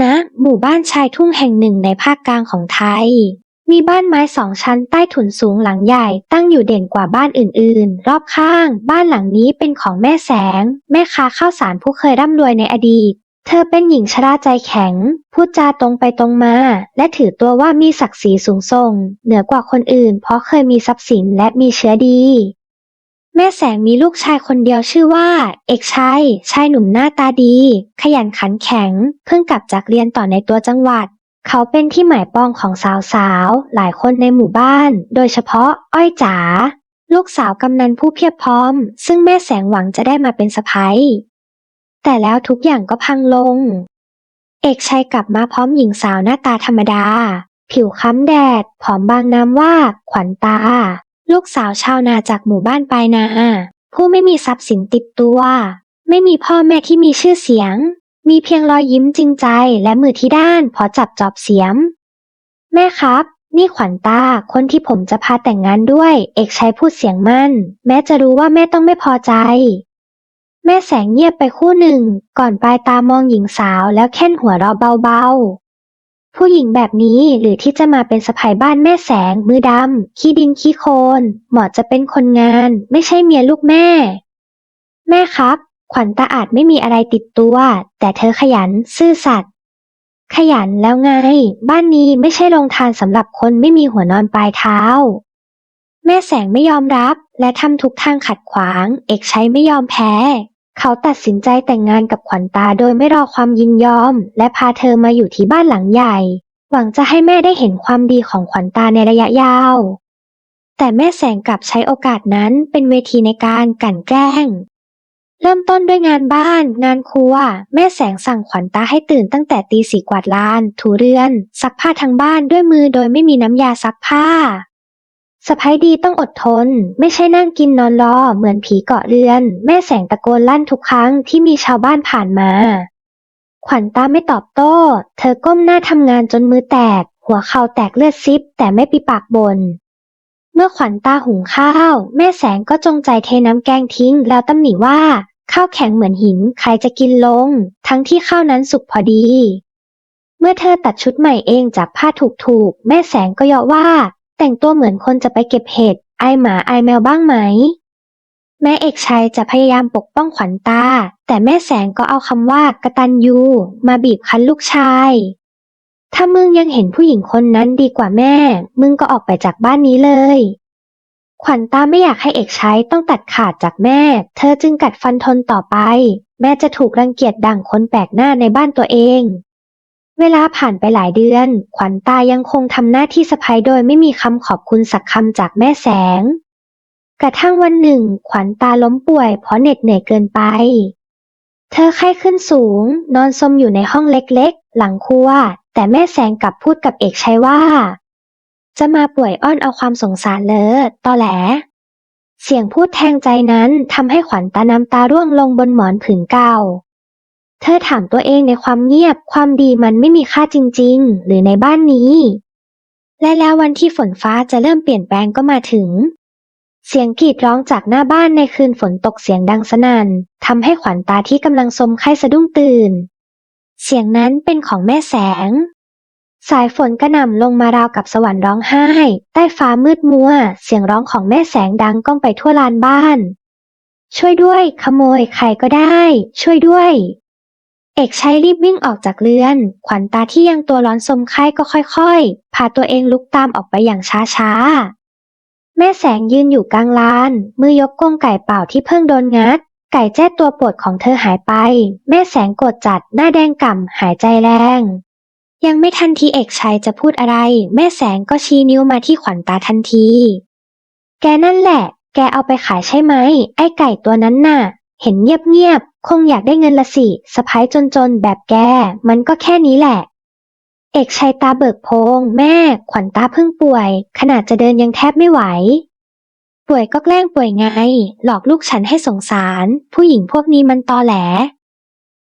ณหมู่บ้านชายทุ่งแห่งหนึ่งในภาคกลางของไทย มีบ้านไม้สองชั้นใต้ถุนสูงหลังใหญ่ตั้งอยู่เด่นกว่าบ้านอื่นๆ รอบข้าง บ้านหลังนี้เป็นของแม่แสง แม่ค้าข้าวสารผู้เคยร่ำรวยในอดีต เธอเป็นหญิงชราใจแข็ง พูดจาตรงไปตรงมา และถือตัวว่ามีศักดิ์ศรีสูงส่ง เหนือกว่าคนอื่น เพราะเคยมีทรัพย์สินและมีเชื้อดี แม่แสงมีลูกชายคนเดียวชื่อว่า เอกชัย ชายหนุ่มหน้าตาดี ขยันขันแข็ง เพิ่งกลับจากเรียนต่อในตัวจังหวัด เขาเป็นที่หมายปองของสาวๆ หลายคนในหมู่บ้าน โดยเฉพาะ อ้อยจ๋า ลูกสาวกำนันผู้เพียบพร้อม ซึ่งแม่แสงหวังจะได้มาเป็นสะพ้ยแต่แล้วทุกอย่างก็พังลง เอกชัยกลับมาพร้อมหญิงสาวหน้าตาธรรมดา ผิวค้ำแดด ผอมบางน้ำว่า ขวัญตา ลูกสาวชาวนาจากหมู่บ้านปลายนา ผู้ไม่มีทรัพย์สินติดตัว ไม่มีพ่อแม่ที่มีชื่อเสียง มีเพียงรอยยิ้มจริงใจและมือที่ด้านพอจับจอบเสียม แม่ครับ นี่ขวัญตาคนที่ผมจะพาแต่งงานด้วย เอกชัยพูดเสียงมั่น แม้จะรู้ว่าแม่ต้องไม่พอใจ แม่แสงเงียบไปคู่หนึ่ง ก่อนปลายตามองหญิงสาวแล้วแค่นหัวเราะเบาๆ ผู้หญิงแบบนี้หรือที่จะมาเป็นสะพายบ้านแม่แสง มือดำ ขี้ดินขี้โคลน เหมาะจะเป็นคนงาน ไม่ใช่เมียลูกแม่ แม่ครับ ขวัญตาอาจไม่มีอะไรติดตัว แต่เธอขยัน ซื่อสัตย์ ขยันแล้วไง บ้านนี้ไม่ใช่โรงทานสำหรับคนไม่มีหัวนอนปลายเท้า แม่แสงไม่ยอมรับ และทำทุกทางขัดขวาง เอกชัยไม่ยอมแพ้ เขาตัดสินใจแต่งงานกับขวัญตาโดยไม่รอความยินยอม และพาเธอมาอยู่ที่บ้านหลังใหญ่ หวังจะให้แม่ได้เห็นความดีของขวัญตาในระยะยาว แต่แม่แสงกลับใช้โอกาสนั้นเป็นเวทีในการกลั่นแกล้ง เริ่มต้นด้วยงานบ้าน งานครัว แม่แสงสั่งขวัญตาให้ตื่นตั้งแต่ตีสี่กวาดลาน ถูเรือน ซักผ้าทั้งบ้านด้วยมือโดยไม่มีน้ำยาซักผ้า สะพ้ยดีต้องอดทน ไม่ใช่นั่งกินนอนรอเหมือนผีเกาะเรือน แม่แสงตะโกนลั่นทุกครั้งที่มีชาวบ้านผ่านมา ขวัญตาไม่ตอบโต้ เธอก้มหน้าทำงานจนมือแตก หัวเข่าแตกเลือดซิบ แต่ไม่ปิปากบน เมื่อขวัญตาหุงข้าว แม่แสงก็จงใจเทน้ำแกงทิ้ง แล้วตำหนิว่า ข้าวแข็งเหมือนหินใครจะกินลง ทั้งที่ข้าวนั้นสุกพอดีเมื่อเธอตัดชุดใหม่เองจากผ้าถูกๆ แม่แสงก็เยาะว่า แต่งตัวเหมือนคนจะไปเก็บเห็ดไอายหมาไอายแมวบ้างไหม แม่เอกชัยจะพยายามปกป้องขวัญตา แต่แม่แสงก็เอาคำว่ากตัญญูมาบีบคั้นลูกชาย ถ้ามึงยังเห็นผู้หญิงคนนั้นดีกว่าแม่ มึงก็ออกไปจากบ้านนี้เลย ขวัญตาไม่อยากให้เอกชัยต้องตัดขาดจากแม่ เธอจึงกัดฟันทนต่อไป แม่จะถูกรังเกียจดั่งคนแปลกหน้าในบ้านตัวเอง เวลาผ่านไปหลายเดือน ขวัญตายังคงทำหน้าที่สะใภ้โดยไม่มีคำขอบคุณสักคำจากแม่แสง กระทั่งวันหนึ่ง ขวัญตาล้มป่วยเพราะเหน็ดเหนื่อยเกินไป เธอไข้ขึ้นสูง นอนสมอยู่ในห้องเล็กๆ หลังครัว แต่แม่แสงกลับพูดกับเอกชัยว่า จะมาป่วยอ้อนเอาความสงสารเลอตอแหล เสียงพูดแทงใจนั้นทำให้ขวัญตาน้ำตาร่วงลงบนหมอนผืนเก่า เธอถามตัวเองในความเงียบ ความดีมันไม่มีค่าจริง ๆ หรือในบ้านนี้ และแล้ววันที่ฝนฟ้าจะเริ่มเปลี่ยนแปลงก็มาถึง เสียงกรีดร้องจากหน้าบ้านในคืนฝนตกเสียงดังสนั่นทำให้ขวัญตาที่กำลังสมไข้สะดุ้งตื่น เสียงนั้นเป็นของแม่แสง สายฝนกระหน่ำลงมาราวกับสวรรค์ร้องไห้ ใต้ฟ้ามืดมัว เสียงร้องของแม่แสงดังก้องไปทั่วลานบ้าน ช่วยด้วย ขโมยใครก็ได้ ช่วยด้วย เอกชัยรีบวิ่งออกจากเรือน ขวัญตาที่ยังตัวร้อนสมไข้ก็ค่อยๆ พาตัวเองลุกตามออกไปอย่างช้าๆ แม่แสงยืนอยู่กลางลาน มือยกกรงไก่เป่าที่เพิ่งโดนงัด ไก่แจ้ตัวปรดของเธอหายไป แม่แสงกดจัดหน้าแดงก่ำหายใจแรง ยังไม่ทันทีเอกชัยจะพูดอะไร แม่แสงก็ชี้นิ้วมาที่ขวัญตาทันที แกนั่นแหละ แกเอาไปขายใช่ไหม ไอ้ไก่ตัวนั้นน่ะ เห็นเงียบๆ คงอยากได้เงินละสิสะพ้ายจนๆ แบบแก มันก็แค่นี้แหละ เอกชัยตาเบิกโพง แม่ ขวัญตาเพิ่งป่วย ขนาดจะเดินยังแทบไม่ไหว ป่วยก็แกล้งป่วยไง หลอกลูกฉันให้สงสาร ผู้หญิงพวกนี้มันตอแหล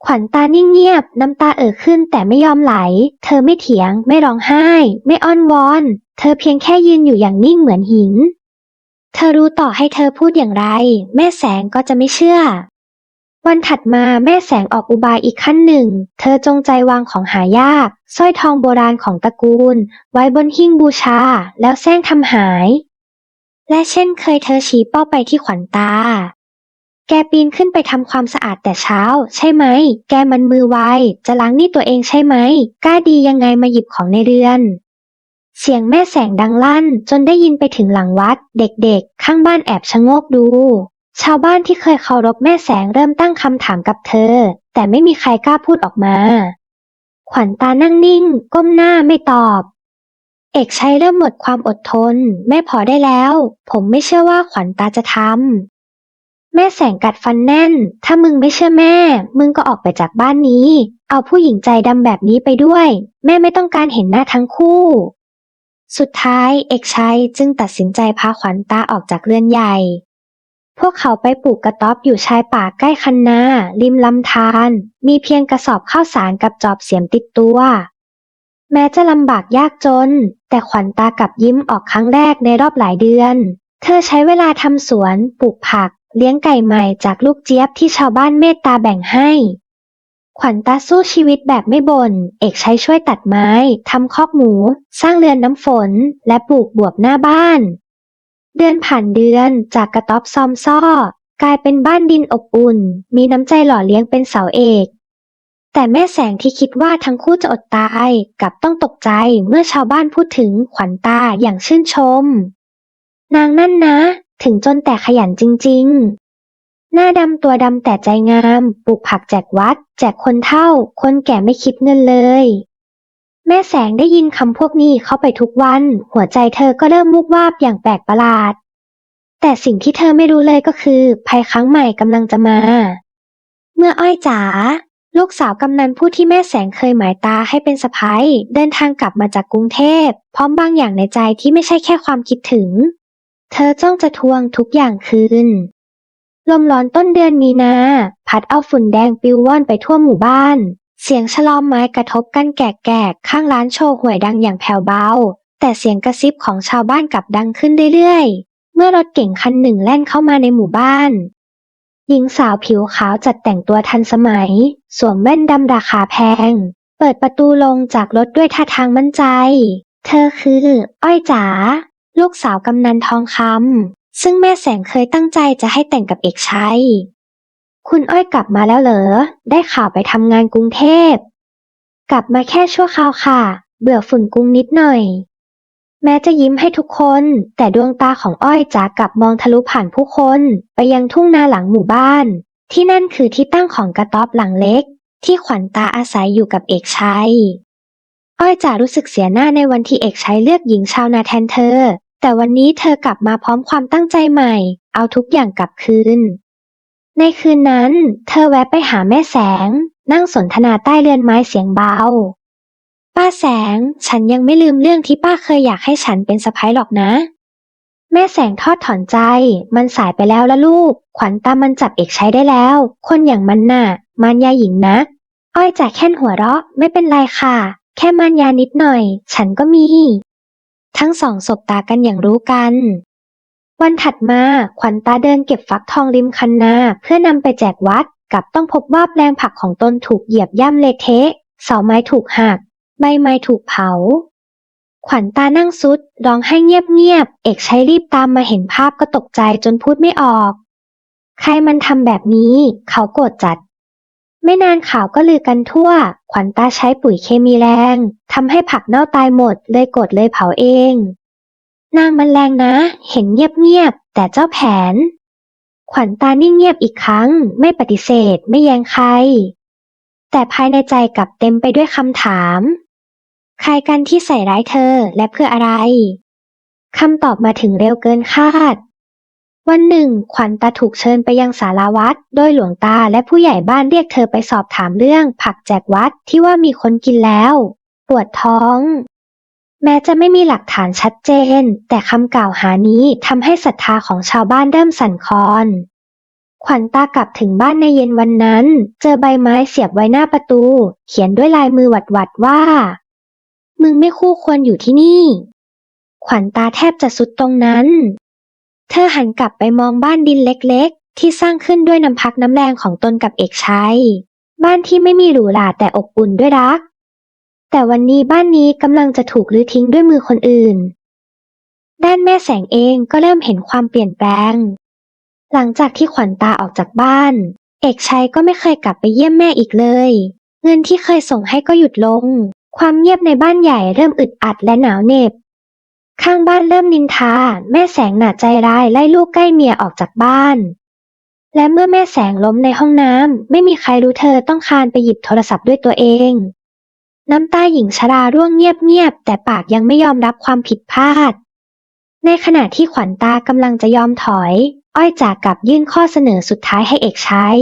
ขวัญตานิ่งเงียบ น้ำตาเอ่อขึ้นแต่ไม่ยอมไหล เธอไม่เถียง ไม่ร้องไห้ ไม่อ้อนวอน เธอเพียงแค่ยืนอยู่อย่างนิ่งเหมือนหิน เธอรู้ต่อให้เธอพูดอย่างไร แม่แสงก็จะไม่เชื่อ วันถัดมาแม่แสงออกอุบายอีกขั้นหนึ่ง เธอจงใจวางของหายากสร้อยทองโบราณของตระกูล ไว้บนหิ้งบูชา แล้วแซงทำหาย และเช่นเคยเธอชี้เป้าไปที่ขวัญตา แกปีนขึ้นไปทำความสะอาดแต่เช้า ใช่ไหม แกมันมือไวจะล้างนี่ตัวเองใช่ไหมกล้าดียังไงมาหยิบของในเรือน เสียงแม่แสงดังลั่นจนได้ยินไปถึงหลังวัด เด็กๆ ข้างบ้านแอบชะโงกดู ชาวบ้านที่เคยเคารพแม่แสงเริ่มตั้งคำถามกับเธอ แต่ไม่มีใครกล้าพูดออกมา ขวัญตานั่งนิ่ง ก้มหน้าไม่ตอบ เอกชัยเริ่มหมดความอดทน แม่พอได้แล้ว ผมไม่เชื่อว่าขวัญตาจะทำแม่แสงกัดฟันแน่น ถ้ามึงไม่เชื่อแม่ มึงก็ออกไปจากบ้านนี้ เอาผู้หญิงใจดำแบบนี้ไปด้วย แม่ไม่ต้องการเห็นหน้าทั้งคู่ สุดท้ายเอกชัยจึงตัดสินใจพาขวัญตาออกจากเรือนใหญ่ พวกเขาไปปลูกกระต๊อบอยู่ชายป่าใกล้คันนา ริมลำธาร มีเพียงกระสอบข้าวสารกับจอบเสียมติดตัว แม้จะลำบากยากจน แต่ขวัญตากับยิ้มออกครั้งแรกในรอบหลายเดือน เธอใช้เวลาทำสวน ปลูกผัก เลี้ยงไก่ใหม่จากลูกเจี๊ยบที่ชาวบ้านเมตตาแบ่งให้ ขวัญตาสู้ชีวิตแบบไม่บน่น เอกใช้ช่วยตัดไม้ ทำคอกหมู สร้างเรือนน้ำฝน และปลูกบวบหน้าบ้าน เดือนผ่านเดือนจากกระต๊อบซอมซ่อ กลายเป็นบ้านดินอบอุ่น มีน้ำใจหล่อเลี้ยงเป็นเสาเอก แต่แม่แสงที่คิดว่าทั้งคู่จะอดตายกลับต้องตกใจเมื่อชาวบ้านพูดถึงขวัญตาอย่างชื่นชม นางนั่นนะ ถึงจนแต่ขยันจริง ๆ หน้าดำตัวดำแต่ใจงาม ปลูกผักแจกวัด แจกคนเฒ่า คนแก่ไม่คิดเงินเลย แม่แสงได้ยินคำพวกนี้เข้าไปทุกวัน หัวใจเธอก็เริ่มมุกวาบอย่างแปลกประหลาด แต่สิ่งที่เธอไม่รู้เลยก็คือ ภัยครั้งใหม่กำลังจะมา เมื่ออ้อยจ๋าลูกสาวกำนันผู้ที่แม่แสงเคยหมายตาให้เป็นสะพ้ยเดินทางกลับมาจากกรุงเทพ พร้อมบางอย่างในใจที่ไม่ใช่แค่ความคิดถึง เธอจ้องจะทวงทุกอย่างคืน ลมร้อนต้นเดือนมีนา พัดเอาฝุ่นแดงปลิวว่อนไปทั่วหมู่บ้าน เสียงฉลอมไม้กระทบกันแกกๆข้างร้านโชว์หวยดังอย่างแผ่วเบา แต่เสียงกระซิบของชาวบ้านกลับดังขึ้นเรื่อยๆ เมื่อรถเก๋งคันหนึ่งแล่นเข้ามาในหมู่บ้าน หญิงสาวผิวขาวจัดแต่งตัวทันสมัย สวมแว่นดำราคาแพง เปิดประตูลงจากรถด้วยท่าทางมั่นใจ เธอคือ อ้อยจ๋าลูกสาวกำนันทองคำ ซึ่งแม่แสงเคยตั้งใจจะให้แต่งกับเอกชัย คุณอ้อยกลับมาแล้วเหรอ ได้ข่าวไปทำงานกรุงเทพ กลับมาแค่ชั่วคราวค่ะ เบื่อฝุ่นกรุงนิดหน่อย แม้จะยิ้มให้ทุกคน แต่ดวงตาของอ้อยจ๋ากลับมองทะลุผ่านผู้คน ไปยังทุ่งนาหลังหมู่บ้าน ที่นั่นคือที่ตั้งของกระต๊อบหลังเล็ก ที่ขวัญตาอาศัยอยู่กับเอกชัย อ้อยจ๋ารู้สึกเสียหน้าในวันที่เอกชัยเลือกหญิงชาวนาแทนเธอ แต่วันนี้เธอกลับมาพร้อมความตั้งใจใหม่ เอาทุกอย่างกลับคืน ในคืนนั้น เธอแวะไปหาแม่แสง นั่งสนทนาใต้เรือนไม้เสียงเบา ป้าแสง ฉันยังไม่ลืมเรื่องที่ป้าเคยอยากให้ฉันเป็นสะพ้ยหรอกนะ แม่แสงทอดถอนใจ มันสายไปแล้วละลูก ขวัญตามันจับเอกใช้ได้แล้ว คนอย่างมันน่ะมารยาหญิงนะ อ้อยจ่าแค่นหัวเราะ ไม่เป็นไรค่ะ แค่มารยานิดหน่อย ฉันก็มี ทั้งสองสบตากันอย่างรู้กัน วันถัดมาขวัญตาเดินเก็บฟักทองริมคันนาเพื่อนำไปแจกวัดกลับต้องพบว่าแปลงผักของตนถูกเหยียบย่ำเละเทะเสาไม้ถูกหัก ใบไม้ถูกเผา ขวัญตานั่งซุดร้องให้เงียบๆเอกใช้รีบตามมาเห็นภาพก็ตกใจจนพูดไม่ออก ใครมันทำแบบนี้ เขาโกรธจัด ไม่นานข่าวก็ลือกันทั่ว ขวัญตาใช้ปุ๋ยเคมีแรง ทำให้ผักเน่าตายหมด เลยกรธเลยเผาเอง นางมันแรงนะ เห็นเงียบๆ แต่เจ้าแผน ขวัญตานิ่งเงียบอีกครั้ง ไม่ปฏิเสธ ไม่แยงใคร แต่ภายในใจกลับเต็มไปด้วยคำถาม ใครกันที่ใส่ร้ายเธอและเพื่ออะไร คำตอบมาถึงเร็วเกินคาด วันหนึ่ง ขวัญตาถูกเชิญไปยังศาลาวัด โดยหลวงตาและผู้ใหญ่บ้านเรียกเธอไปสอบถามเรื่องผักแจกวัดที่ว่ามีคนกินแล้ว ปวดท้อง แม้จะไม่มีหลักฐานชัดเจน แต่คำกล่าวหานี้ทำให้ศรัทธาของชาวบ้านเริ่มสั่นคลอน ขวัญตากลับถึงบ้านในเย็นวันนั้น เจอใบไม้เสียบไว้หน้าประตู เขียนด้วยลายมือหวัดๆว่า มึงไม่คู่ควรอยู่ที่นี่ ขวัญตาแทบจะสุดตรงนั้น เธอหันกลับไปมองบ้านดินเล็กๆ ที่สร้างขึ้นด้วยน้ำพักน้ำแรงของตนกับเอกชัย บ้านที่ไม่มีหรูหราแต่อบอุ่นด้วยรัก แต่วันนี้บ้านนี้กำลังจะถูกลื้อทิ้งด้วยมือคนอื่น ด้านแม่แสงเองก็เริ่มเห็นความเปลี่ยนแปลง หลังจากที่ขวัญตาออกจากบ้าน เอกชัยก็ไม่เคยกลับไปเยี่ยมแม่อีกเลย เงินที่เคยส่งให้ก็หยุดลง ความเงียบในบ้านใหญ่เริ่มอึดอัดและหนาวเหน็บ ข้างบ้านเริ่มนินทา แม่แสงหนาใจร้ายไล่ลูกใกล้เมียออกจากบ้าน และเมื่อแม่แสงล้มในห้องน้ำ ไม่มีใครรู้เธอต้องคานไปหยิบโทรศัพท์ด้วยตัวเอง น้ำตาหญิงชราร่วงเงียบๆ แต่ปากยังไม่ยอมรับความผิดพลาด ในขณะที่ขวัญตากำลังจะยอมถอย อ้อยจากกลับยื่นข้อเสนอสุดท้ายให้เอกชัย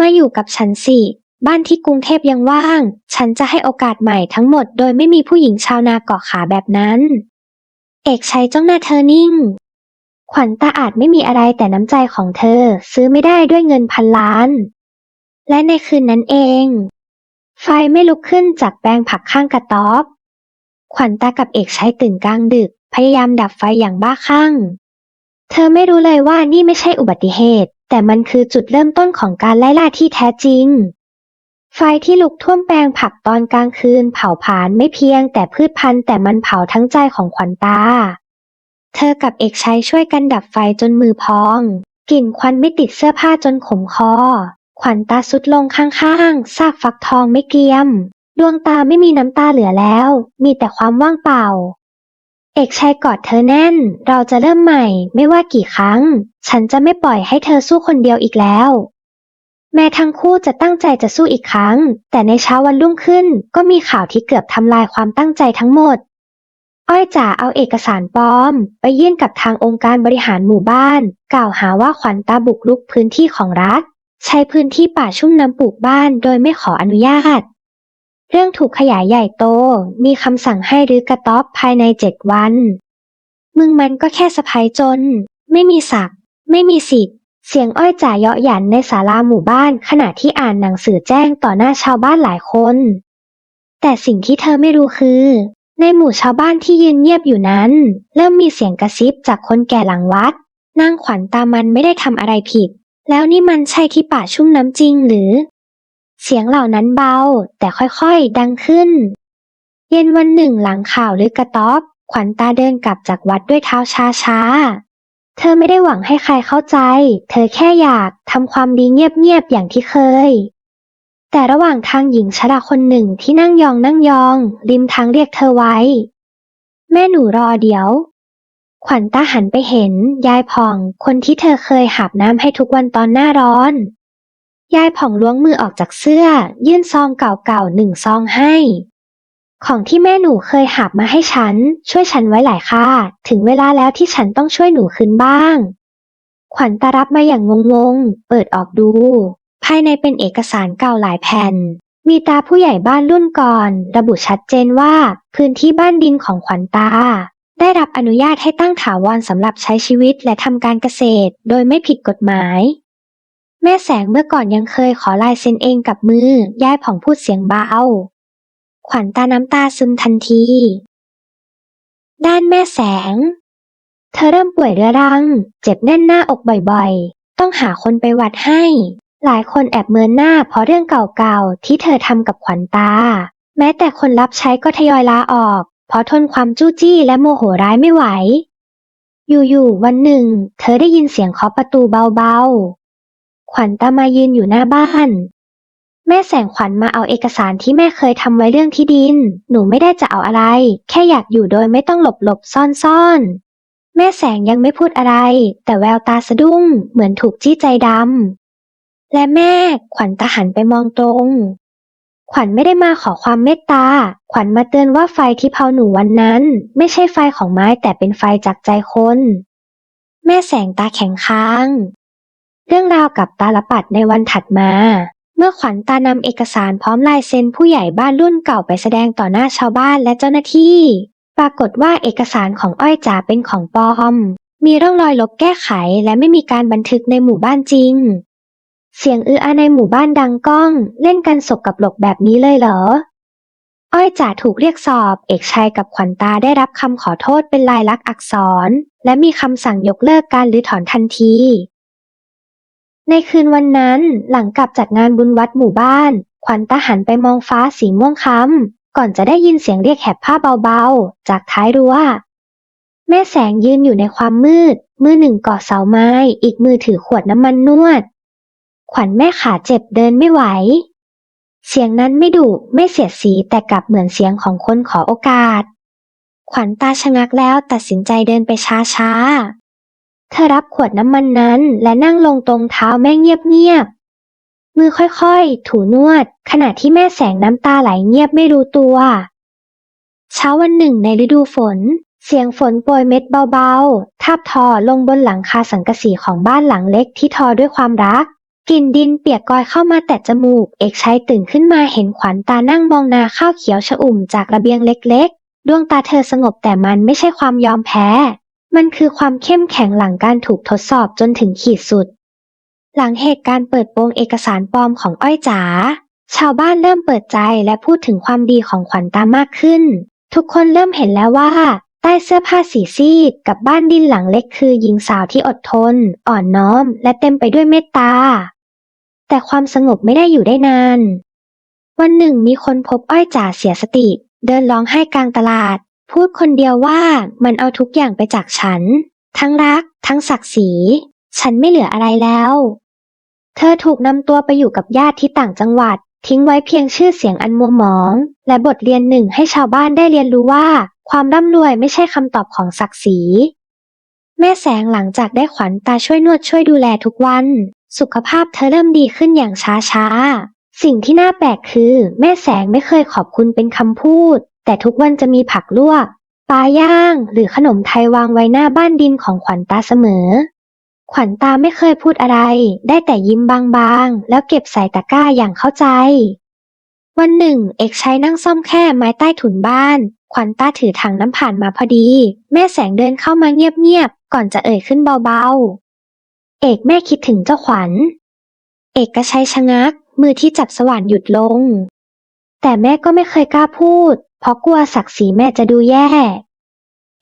มาอยู่กับฉันสิบ้านที่กรุงเทพยังว่าง ฉันจะให้โอกาสใหม่ทั้งหมดโดยไม่มีผู้หญิงชาวนาเกาะขาแบบนั้น เอกชัยจ้องหน้าเธอนิ่ง ขวัญตาอาจไม่มีอะไรแต่น้ำใจของเธอซื้อไม่ได้ด้วยเงินพันล้าน และในคืนนั้นเอง ไฟไม่ลุกขึ้นจากแปลงผักข้างกระต๊อบ ขวัญตากับเอกชัยตื่นกลางดึก พยายามดับไฟอย่างบ้าคลั่ง เธอไม่รู้เลยว่านี่ไม่ใช่อุบัติเหตุ แต่มันคือจุดเริ่มต้นของการไล่ล่าที่แท้จริง ไฟที่ลุกท่วมแปลงผักตอนกลางคืนเผาผลาญไม่เพียงแต่พืชพันธุ์แต่มันเผาทั้งใจของขวัญตา เธอกับเอกชัยช่วยกันดับไฟจนมือพอง กลิ่นควันไม่ติดเสื้อผ้าจนขมคอ ขวัญตาสุดลงข้างๆซากฟักทองไม่เกรียม ดวงตาไม่มีน้ำตาเหลือแล้ว มีแต่ความว่างเปล่า เอกชัยกอดเธอแน่น เราจะเริ่มใหม่ ไม่ว่ากี่ครั้ง ฉันจะไม่ปล่อยให้เธอสู้คนเดียวอีกแล้ว แม้ทั้งคู่จะตั้งใจจะสู้อีกครั้ง แต่ในเช้าวันรุ่งขึ้น ก็มีข่าวที่เกือบทำลายความตั้งใจทั้งหมด อ้อยจ๋าเอาเอกสารปลอม ไปยื่นกับทางองค์การบริหารหมู่บ้าน กล่าวหาว่าขวัญตาบุกรุกพื้นที่ของรัฐ ใช้พื้นที่ป่าชุ่มน้ำปลูกบ้านโดยไม่ขออนุญาต เรื่องถูกขยายใหญ่โต มีคำสั่งให้รื้อกระต๊อบภายในเจ็ดวัน มึงมันก็แค่สะพายจน ไม่มีศักดิ์ไม่มีสิทธิ์ เสียงอ้อยจ่าเยาะหยันในศาลาหมู่บ้านขณะที่อ่านหนังสือแจ้งต่อหน้าชาวบ้านหลายคน แต่สิ่งที่เธอไม่รู้คือ ในหมู่ชาวบ้านที่ยืนเงียบอยู่นั้น เริ่มมีเสียงกระซิบจากคนแก่หลังวัดนางขวัญตามันไม่ได้ทำอะไรผิด แล้วนี่มันใช่ที่ป่าชุ่มน้ำจริงหรือ เสียงเหล่านั้นเบา แต่ค่อยๆ ดังขึ้น เย็นวันหนึ่งหลังข่าวลือกระต๊อบ ขวัญตาเดินกลับจากวัดด้วยเท้าช้าๆ เธอไม่ได้หวังให้ใครเข้าใจ เธอแค่อยากทำความดีเงียบๆ อย่างที่เคย แต่ระหว่างทางหญิงชราคนหนึ่งที่นั่งยองนั่งยอง ริมทางเรียกเธอไว้ แม่หนูรอเดี๋ยว ขวัญตาหันไปเห็น ยายผ่อง คนที่เธอเคยหาบน้ำให้ทุกวันตอนหน้าร้อน ยายผ่องล้วงมือออกจากเสื้อ ยื่นซองเก่าๆหนึ่งซองให้ ของที่แม่หนูเคยหาบมาให้ฉัน ช่วยฉันไว้หลายค่า ถึงเวลาแล้วที่ฉันต้องช่วยหนูคืนบ้าง ขวัญตารับมาอย่างงงๆ เปิดออกดู ภายในเป็นเอกสารเก่าหลายแผ่น มีตาผู้ใหญ่บ้านรุ่นก่อน ระบุชัดเจนว่า พื้นที่บ้านดินของขวัญตา ได้รับอนุญาตให้ตั้งถาวรสำหรับใช้ชีวิตและทำการเกษตร โดยไม่ผิดกฎหมาย แม่แสงเมื่อก่อนยังเคยขอลายเซ็นเองกับมือยายผ่องพูดเสียงเบา ขวัญตาน้ำตาซึมทันที ด้านแม่แสง เธอเริ่มป่วยเรื้อรัง เจ็บแน่นหน้าอกบ่อยๆ ต้องหาคนไปวัดให้ หลายคนแอบเมินหน้าเพราะเรื่องเก่าๆ ที่เธอทำกับขวัญตา แม้แต่คนรับใช้ก็ทยอยลาออก เพราะทนความจู้จี้และโมโหร้ายไม่ไหว อยู่ๆ วันหนึ่ง เธอได้ยินเสียงเคาะประตูเบาๆ ขวัญตามายืนอยู่หน้าบ้าน แม่แสงขวัญมาเอาเอกสารที่แม่เคยทำไว้เรื่องที่ดิน หนูไม่ได้จะเอาอะไร แค่อยากอยู่โดยไม่ต้องหลบหลบซ่อนซ่อน แม่แสงยังไม่พูดอะไร แต่แววตาสะดุ้ง เหมือนถูกจี้ใจดำ และแม่ขวัญตาหันไปมองตรง ขวัญไม่ได้มาขอความเมตตา ขวัญมาเตือนว่าไฟที่เผาหนูวันนั้น ไม่ใช่ไฟของไม้แต่เป็นไฟจากใจคน แม่แสงตาแข็งค้าง เรื่องราวกับตาลปัดในวันถัดมา เมื่อขวัญตานำเอกสารพร้อมลายเซ็นผู้ใหญ่บ้านรุ่นเก่าไปแสดงต่อหน้าชาวบ้านและเจ้าหน้าที่ ปรากฏว่าเอกสารของอ้อยจ๋าเป็นของปลอม มีร่องรอยลบแก้ไขและไม่มีการบันทึกในหมู่บ้านจริง เสียงอืออาในหมู่บ้านดังก้อง เล่นกันสกกับหลกแบบนี้เลยเหรอ อ้อยจ๋าถูกเรียกสอบ เอกชัยกับขวัญตาได้รับคำขอโทษเป็นลายลักษณ์อักษร และมีคำสั่งยกเลิกการรื้อถอนทันที ในคืนวันนั้น หลังกลับจากงานบุญวัดหมู่บ้าน ขวัญตาหันไปมองฟ้าสีม่วงค้ำ ก่อนจะได้ยินเสียงเรียกแหบผ้าเบาๆ จากท้ายรั้ว แม่แสงยืนอยู่ในความมืด มือหนึ่งกาะเสาไม้ อีกมือถือขวดน้ำมันนวด ขวัญแม่ขาเจ็บเดินไม่ไหว เสียงนั้นไม่ดุไม่เสียดสีแต่กลับเหมือนเสียงของคนขอโอกาส ขวัญตาชะงักแล้วตัดสินใจเดินไปช้าๆ เธอรับขวดน้ำมันนั้น และนั่งลงตรงเท้าแม่เงียบๆ มือค่อยๆ ถูนวด ขณะที่แม่แสงน้ำตาไหลเงียบไม่รู้ตัว เช้าวันหนึ่งในฤดูฝน เสียงฝนโปรยเม็ดเบาๆ ทาบทอลงบนหลังคาสังกะสีของบ้านหลังเล็กที่ทอด้วยความรักกลิ่นดินเปียกกอยเข้ามาแตะจมูก เอกชัยตื่นขึ้นมาเห็นขวัญตานั่งมองนาข้าวเขียวชอุ่มจากระเบียงเล็กๆ ดวงตาเธอสงบแต่มันไม่ใช่ความยอมแพ้ มันคือความเข้มแข็งหลังการถูกทดสอบจนถึงขีดสุด หลังเหตุการณ์เปิดโปงเอกสารปลอมของอ้อยจ๋า ชาวบ้านเริ่มเปิดใจและพูดถึงความดีของขวัญตามากขึ้น ทุกคนเริ่มเห็นแล้วว่า ใต้เสื้อผ้าสีซีดกับบ้านดินหลังเล็กคือหญิงสาวที่อดทน อ่อนน้อม และเต็มไปด้วยเมตตา แต่ความสงบไม่ได้อยู่ได้นาน วันหนึ่งมีคนพบอ้อยจ๋าเสียสติ เดินร้องไห้กลางตลาด พูดคนเดียวว่ามันเอาทุกอย่างไปจากฉัน ทั้งรัก ทั้งศักดิ์ศรี ฉันไม่เหลืออะไรแล้ว เธอถูกนำตัวไปอยู่กับญาติที่ต่างจังหวัด ทิ้งไว้เพียงชื่อเสียงอันมัวหมอง และบทเรียนหนึ่งให้ชาวบ้านได้เรียนรู้ว่า ความร่ำรวยไม่ใช่คำตอบของศักดิ์ศรี แม่แสงหลังจากได้ขวัญตาช่วยนวดช่วยดูแลทุกวัน สุขภาพเธอเริ่มดีขึ้นอย่างช้าๆสิ่งที่น่าแปลกคือ แม่แสงไม่เคยขอบคุณเป็นคำพูด แต่ทุกวันจะมีผักลวก ปลาย่าง หรือขนมไทยวางไว้หน้าบ้านดินของขวัญตาเสมอ ขวัญตาไม่เคยพูดอะไร ได้แต่ยิ้มบางๆ แล้วเก็บใส่ตะกร้าอย่างเข้าใจ วันหนึ่ง เอกชัยนั่งซ่อมแค่ไม้ใต้ถุนบ้าน ขวัญตาถือถังน้ำผ่านมาพอดี แม่แสงเดินเข้ามาเงียบๆ ก่อนจะเอ่ยขึ้นเบาๆ เอกแม่คิดถึงเจ้าขวัญ เอกก็ใช้ชะงัก มือที่จับสว่านหยุดลง แต่แม่ก็ไม่เคยกล้าพูด เพราะกลัวศักดิ์ศรีแม่จะดูแย่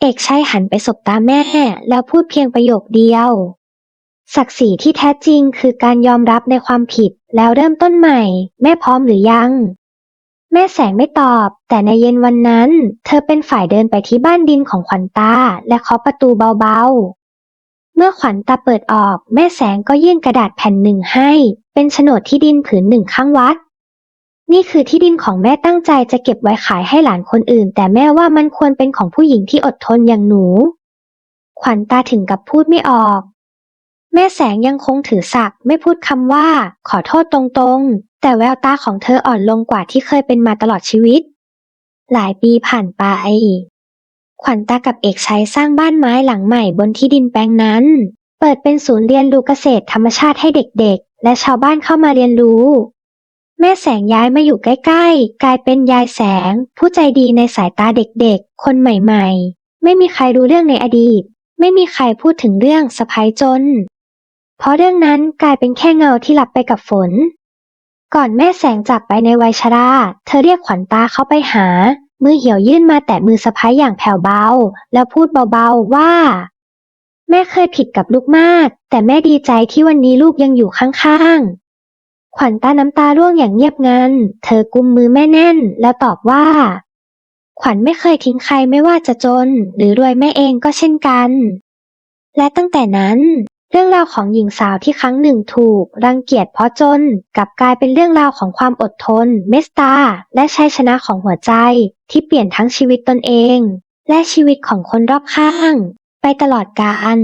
เอกชัยหันไปสบตาแม่ แล้วพูดเพียงประโยคเดียว ศักดิ์ศรีที่แท้จริงคือการยอมรับในความผิดแล้วเริ่มต้นใหม่ แม่พร้อมหรือยัง แม่แสงไม่ตอบ แต่ในเย็นวันนั้น เธอเป็นฝ่ายเดินไปที่บ้านดินของขวัญตา และเคาะประตูเบาๆ เมื่อขวัญตาเปิดออก แม่แสงก็ยื่นกระดาษแผ่นหนึ่งให้ เป็นโฉนดที่ดินผืนหนึ่งข้างวัด นี่คือที่ดินของแม่ตั้งใจจะเก็บไว้ขายให้หลานคนอื่น แต่แม่ว่ามันควรเป็นของผู้หญิงที่อดทนอย่างหนู ขวัญตาถึงกับพูดไม่ออก แม่แสงยังคงถือศักดิ์ไม่พูดคำว่า ขอโทษตรงๆ แต่แววตาของเธออ่อนลงกว่าที่เคยเป็นมาตลอดชีวิต หลายปีผ่านไป ขวัญตากับเอกชัยสร้างบ้านไม้หลังใหม่บนที่ดินแปลงนั้น เปิดเป็นศูนย์เรียนรู้เกษตรธรรมชาติให้เด็กๆ และชาวบ้านเข้ามาเรียนรู้ แม่แสงย้ายมาอยู่ใกล้ๆ กลายเป็นยายแสง ผู้ใจดีในสายตาเด็กๆ คนใหม่ๆ ไม่มีใครรู้เรื่องในอดีต ไม่มีใครพูดถึงเรื่องสะพายจน เพราะเรื่องนั้นกลายเป็นแค่เงาที่หลับไปกับฝน ก่อนแม่แสงจากไปในวัยชรา เธอเรียกขวัญตาเข้าไปหา มือเหี่ยวยื่นมาแตะมือสะพายอย่างแผ่วเบา แล้วพูดเบาๆว่า แม่เคยผิดกับลูกมาก แต่แม่ดีใจที่วันนี้ลูกยังอยู่ข้างๆ ขวัญตาน้ำตาร่วงอย่างเงียบงัน เธอกุมมือแม่แน่น แล้วตอบว่า ขวัญไม่เคยทิ้งใครไม่ว่าจะจน หรือรวยแม่เองก็เช่นกัน และตั้งแต่นั้น เรื่องราวของหญิงสาวที่ครั้งหนึ่งถูก รังเกียจเพราะจนกลับกลายเป็นเรื่องราวของความอดทน เมตตาและชัยชนะของหัวใจ ที่เปลี่ยนทั้งชีวิตตนเอง และชีวิตของคนรอบข้าง ไปตลอดกาล